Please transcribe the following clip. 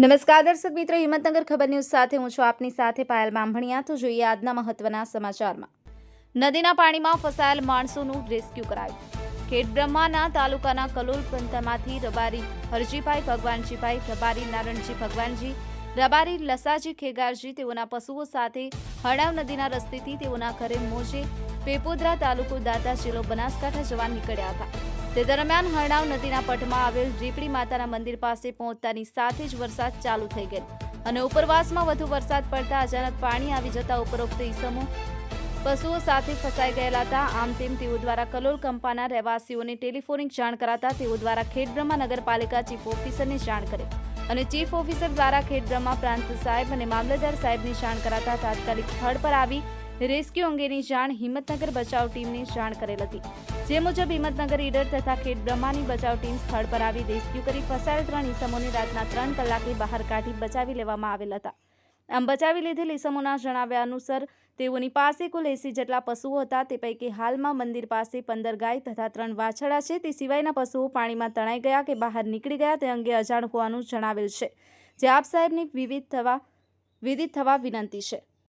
નમસ્કાર, દર્શક મિત્રો, હિંમતનગર ખબર ન્યૂઝ સાથે હું છું આપની સાથે પાયલ બાંભણિયા તો જોઈએ આજના મહત્વના સમાચારમાં. નદીના પાણીમાં ફસાયેલ માણસોનું રેસ્ક્યુ કરાયું. ખેડ બ્રહ્માના તાલુકાના કલોલ પંથમાંથી રબારી હરજીભાઈ ભગવાનજીભાઈ, રબારી નારણજી ભગવાનજી, રબારી લસાજી ખેગારજી તેઓના પશુઓ સાથે હણાવ નદીના રસ્તેથી તેઓના ઘરે મોજે પેપોદરા તાલુકો દાતા જિલ્લો બનાસકાંઠા જવા નીકળ્યા હતા. તે દરમિયાન હરણાવ નદીના પટમાં આવેલ રીપડી માતાના મંદિર પાસે પહોંચતાની સાથે જ વરસાદ ચાલુ થઈ ગયો અને ઉપરવાસમાં વધુ વરસાદ પડતા અચાનક પાણી આવી જતા ઉપરોક્ત ઈસમો પશુઓ સાથે ફસાઈ ગયેલા હતા. આમ તેમ તેઓ દ્વારા કલોલ કંપાના રહેવાસીઓને ટેલિફોનિક જાણ કરાતા તેઓ દ્વારા ખેડબ્રહ્મા નગરપાલિકા ચીફ ઓફિસરને જાણ કરી અને ચીફ ઓફિસર દ્વારા ખેડબ્રહ્મા પ્રાંત સાહેબ અને મામલતદાર સાહેબને જાણ કરાતા તાત્કાલિક સ્થળ પર આવી રેસ્ક્યુ અંગેની જાણ હિંમતનગર બચાવ ટીમને જાણ કરેલ હતી. જે મુજબ હિંમતનગર ઈડર તથા ખેડ બ્રહ્માની બચાવ ટીમ સ્થળ પર આવી રેસ્ક્યુ કરી ફસાયેલ ત્રણ ઈસમોને રાતના ત્રણ કલાકે બહાર કાઢી બચાવી લેવામાં આવેલ હતા. આમ બચાવી લીધેલ ઈસમોના જણાવ્યા અનુસાર, તેઓની પાસે કુલ એસી જેટલા પશુઓ હતા, તે પૈકી હાલમાં મંદિર પાસે પંદર ગાય તથા ત્રણ વાછડા છે. તે સિવાયના પશુઓ પાણીમાં તણાઈ ગયા કે બહાર નીકળી ગયા તે અંગે અજાણ હોવાનું જણાવેલ છે. જે આપ સાહેબની વિવિધ થવા વિદિત થવા વિનંતી છે.